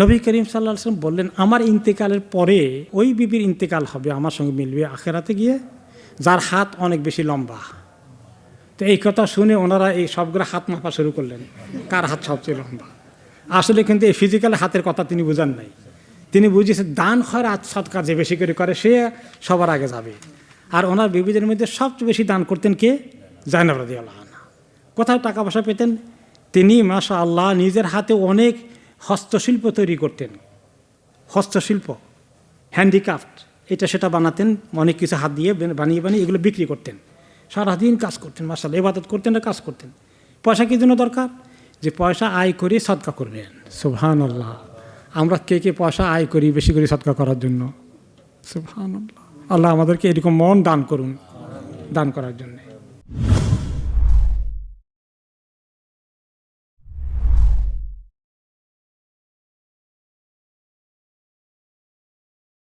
নবী করিম সাল্লাহ সাল্লাম বললেন, আমার ইন্তেকালের পরে ওই বিবির ইন্তেকাল হবে, আমার সঙ্গে মিলবে আখেরাতে গিয়ে, যার হাত অনেক বেশি লম্বা। তো এই কথা শুনে ওনারা এই সবগুলো হাত মাপা শুরু করলেন, কার হাত সবচেয়ে লম্বা? আসলে কিন্তু এই ফিজিক্যাল হাতের কথা তিনি বুঝান নাই। তিনি বুঝিয়েছেন, দান খয়রাত সৎকার যে বেশি করে করে, সে সবার আগে যাবে। আর ওনার বিবিদের মধ্যে সবচেয়ে বেশি দান করতেন কে? জাইনাব রাজি আল্লাহ কোথায় টাকা পয়সা পেতেন, তিনি মাশা আল্লাহ নিজের হাতে অনেক হস্তশিল্প তৈরি করতেন। হস্তশিল্প হ্যান্ডিক্রাফট এটা সেটা বানাতেন, অনেক কিছু হাত দিয়ে বানিয়ে বানিয়ে এগুলো বিক্রি করতেন। সারাদিন কাজ করতেন মার্শাল এবাদত করতেন না কাজ করতেন। পয়সা কী জন্য দরকার? যে পয়সা আয় করে সৎকা করবেন। সুবহান আল্লাহ আমরা কে কে পয়সা আয় করি, বেশি করে সৎকা করার জন্য? সুবহান আল্লাহ আল্লাহ আমাদেরকে এরকম মন দান করুন, দান করার জন্যে।